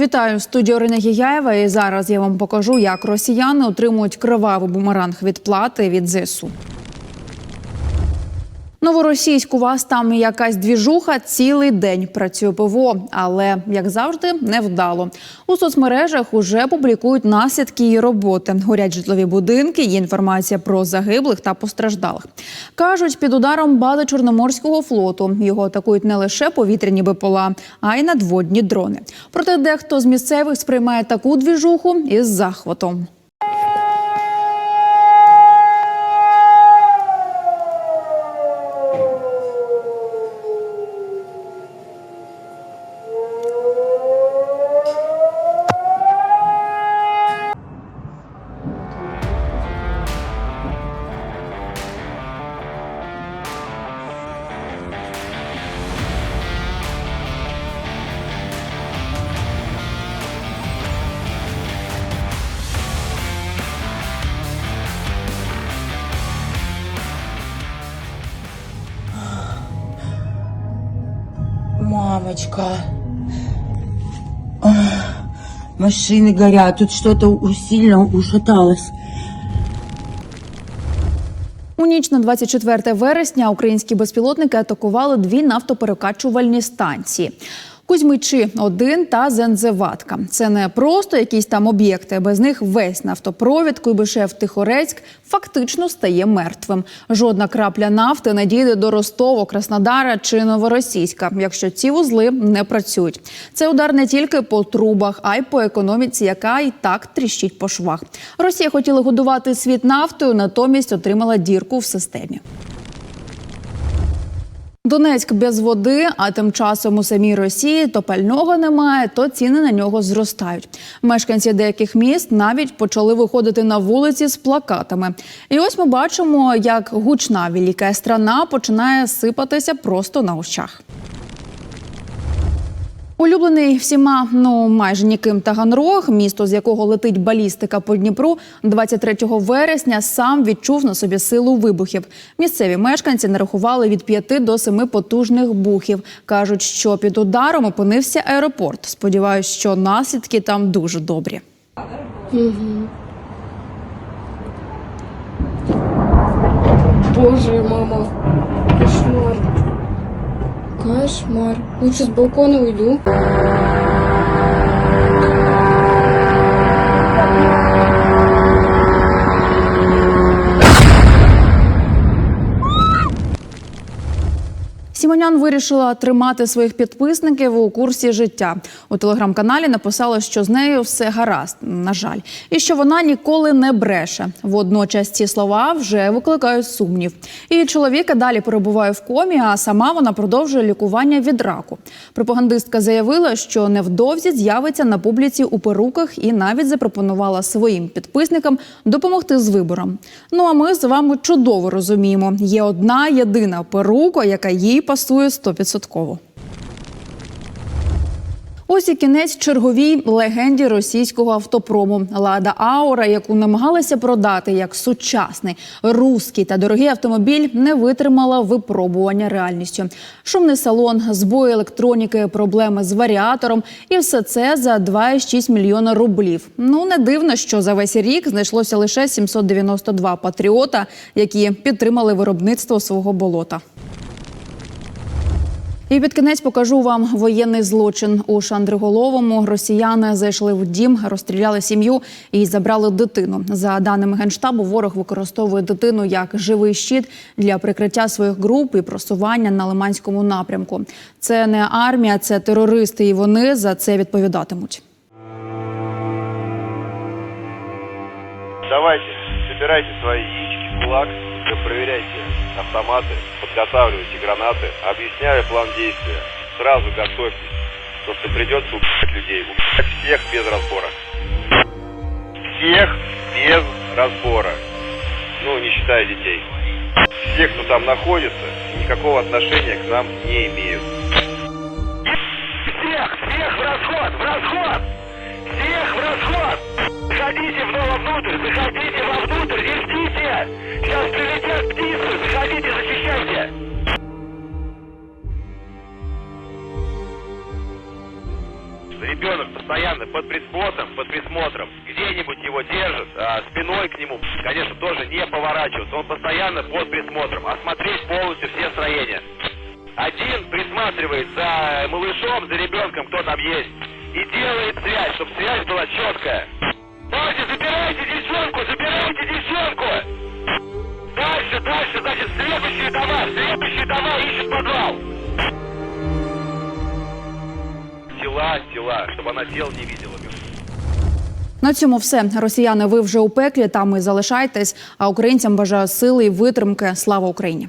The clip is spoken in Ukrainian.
Вітаю студію Орина Гіяєва. І зараз я вам покажу, як росіяни отримують кривавий бумеранг відплати від ЗСУ. Новоросійськ, у вас там якась двіжуха цілий день працює ПВО, але як завжди невдало. У соцмережах уже публікують наслідки її роботи. Горять житлові будинки, є інформація про загиблих та постраждалих. кажуть, під ударом бази Чорноморського флоту його атакують не лише повітряні БПЛА, а й надводні дрони. Проте дехто з місцевих сприймає таку двіжуху із захватом. Мамочка. Машины горят, тут что-то сильно ушаталось. У ніч на 24 вересня українські безпілотники атакували дві нафтоперекачувальні станції. Кузьмичі 1 та Зензеватка. Це не просто якісь там об'єкти. Без них весь нафтопровід Куйбишев Тихорецьк фактично стає мертвим. Жодна крапля нафти не дійде до Ростова, Краснодара чи Новоросійська, якщо ці вузли не працюють. Це удар не тільки по трубах, а й по економіці, яка і так тріщить по швах. Росія хотіла годувати світ нафтою, натомість отримала дірку в системі. Донецьк без води, а тим часом у самій Росії то пального немає, то ціни на нього зростають. Мешканці деяких міст навіть почали виходити на вулиці з плакатами. І ось ми бачимо, як гучна велика страна починає сипатися просто на очах. Улюблений всіма, ну майже ніким Таганрог, місто з якого летить балістика по Дніпру, 23 вересня сам відчув на собі силу вибухів. Місцеві мешканці нарахували від 5 до 7 потужних бухів. кажуть, що під ударом опинився аеропорт. Сподіваюсь, що наслідки там дуже добрі. Боже, мама. Кошмар. Лучше с балкона уйду. Сімонян вирішила тримати своїх підписників у курсі життя. У телеграм-каналі написала, що з нею все гаразд, на жаль, і що вона ніколи не бреше. Водночас ці слова вже викликають сумнів. Її чоловіка далі перебуває в комі, а сама вона продовжує лікування від раку. Пропагандистка заявила, що невдовзі з'явиться на публіці у перуках і навіть запропонувала своїм підписникам допомогти з вибором. Ну а ми з вами чудово розуміємо, є одна єдина перука, яка їй пасує стовідсотково. Ось і кінець черговій легенді російського автопрому Лада Аура, яку намагалися продати як сучасний руський та дорогий автомобіль, не витримала випробування реальністю. Шумний салон, збої електроніки, проблеми з варіатором, і все це за 2,6 мільйона рублів. Ну не дивно, що за весь рік знайшлося лише 792 патріота, які підтримали виробництво свого болота. І під кінець покажу вам воєнний злочин у Шандриголовому. Росіяни зайшли в дім, розстріляли сім'ю і забрали дитину. За даними генштабу, ворог використовує дитину як живий щит для прикриття своїх груп і просування на Лиманському напрямку. Це не армія, це терористи, і вони за це відповідатимуть. Давайте, собирайте свои яички кулак, да проверяйте автоматы, подготавливайте гранаты, объясняю план действия. Сразу готовьтесь, потому что придется убивать людей, убивать всех без разбора. Всех без разбора. Ну, не считая детей. Все, кто там находится, никакого отношения к нам не имеют. Всех, всех в расход, в расход! Всех в расход! Заходите в вовнутрь, заходите вовнутрь, не ждите! Сейчас прилетят птицы, заходите, защищайте! Ребенок постоянно под присмотром, под присмотром. Где-нибудь его держат, а, спиной к нему, конечно, тоже не поворачиваться. Он постоянно под присмотром. Осмотреть полностью все строения. Один присматривает за малышом, за ребенком, кто там есть. И делает связь, чтобы связь была четкая. Дома ищут подвал. Тела, тела, чтобы она тел не видела. На цьому все. Росіяни, ви вже у пеклі. Там і залишайтесь. А українцям бажаю сили і витримки. Слава Україні!